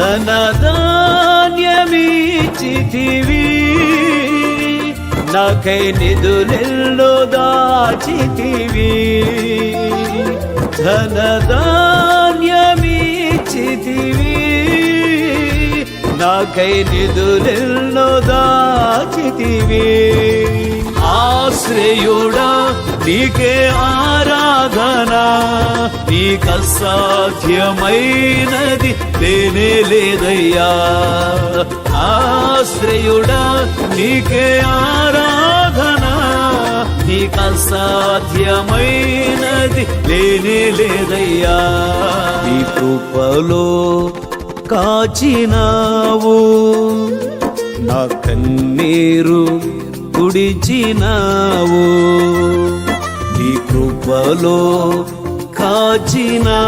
ధనధాన్యమీచితివి నాకై నిధులెల్లో దాచితివి. ధనధాన్యమీచితివి నాకై నిధులెల్లో దాచితివి. ఆశ్రయుడా నీకే ఆర నీకు అసాధ్యమైనది లేనే లేదయ్యా. ఆశ్రయుడా నీకే ఆరాధన. నీకు అసాధ్యమైనది లేనే లేదయ్యా. నీ కృపలో కాచినావు. నా కన్నీరు కుడిచినావు నీ కృపలో కాచినావు.